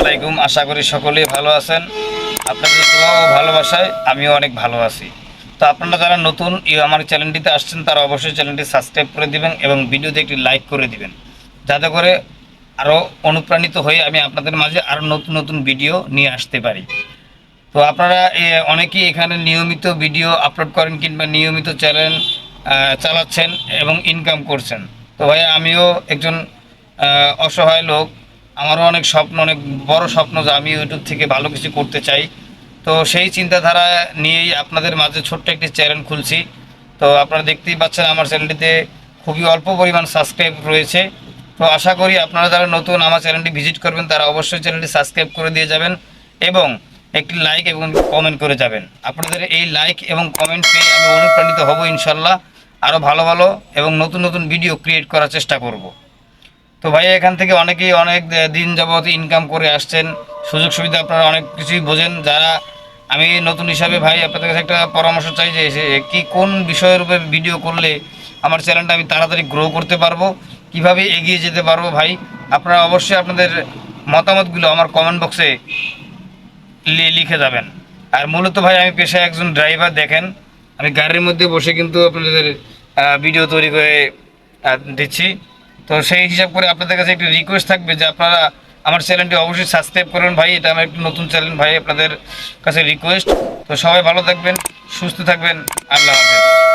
আলাইকুম। আশা করি সকলেই ভালো আছেন। আপনাদের দোয়া ও ভালোবাসায় আমিও অনেক ভালো আছি। তো আপনারা যারা নতুন এই আমার চ্যানেলটিতে আসছেন, তারা অবশ্যই চ্যানেলটি সাবস্ক্রাইব করে দিবেন এবং ভিডিওতে একটি লাইক করে দিবেন। যাতে করে আরও অনুপ্রাণিত হয়ে আমি আপনাদের মাঝে আরও নতুন নতুন ভিডিও নিয়ে আসতে পারি। তো আপনারা অনেকেই এখানে নিয়মিত ভিডিও আপলোড করেন কিংবা নিয়মিত চ্যানেল চালাচ্ছেন এবং ইনকাম করছেন। তো ভাই আমিও একজন অসহায় লোক। আমারও অনেক স্বপ্ন, অনেক বড় স্বপ্ন যে আমি ইউটিউব থেকে ভালো কিছু করতে চাই। তো সেই চিন্তাধারা নিয়েই আপনাদের মাঝে ছোট্ট একটি চ্যানেল খুলছি। তো আপনারা দেখতেই পাচ্ছেন আমার চ্যানেলটিতে খুবই অল্প পরিমাণ সাবস্ক্রাইব রয়েছে। তো আশা করি আপনারা যারা নতুন আমার চ্যানেলটি ভিজিট করবেন, তারা অবশ্যই চ্যানেলটি সাবস্ক্রাইব করে দিয়ে যাবেন এবং একটি লাইক এবং কমেন্ট করে যাবেন। আপনাদের এই লাইক এবং কমেন্ট পেয়ে আমি অনুপ্রাণিত হব ইনশাল্লাহ। আরও ভালো ভালো এবং নতুন নতুন ভিডিও ক্রিয়েট করার চেষ্টা করব। তো ভাই এখান থেকে অনেকেই অনেক দিন যাবত ইনকাম করে আসছেন। সুযোগ সুবিধা আপনারা অনেক কিছুই বোঝেন। যারা, আমি নতুন হিসাবে ভাই আপনাদের কাছে একটা পরামর্শ চাই যে কি, কোন বিষয়ের উপরে ভিডিও করলে আমার চ্যানেলটা আমি তাড়াতাড়ি গ্রো করতে পারব? কীভাবে এগিয়ে যেতে পারব ভাই? আপনারা অবশ্যই আপনাদের মতামতগুলো আমার কমেন্ট বক্সে লিখে যাবেন। আর মূলত ভাই, আমি পেশায় একজন ড্রাইভার দেখেন। আমি গাড়ির মধ্যে বসে কিন্তু আপনাদের ভিডিও তৈরি করে দিচ্ছি। তো সেই হিসাব করে আপনাদের কাছে একটি রিকোয়েস্ট থাকবে যে আপনারা আমার চ্যানেলটি অবশ্যই সাবস্ক্রাইব করবেন ভাই। এটা আমার একটি নতুন চ্যানেল ভাই, আপনাদের কাছে রিকোয়েস্ট তো সবাই ভালো থাকবেন, সুস্থ থাকবেন। আল্লাহ হাফেজ।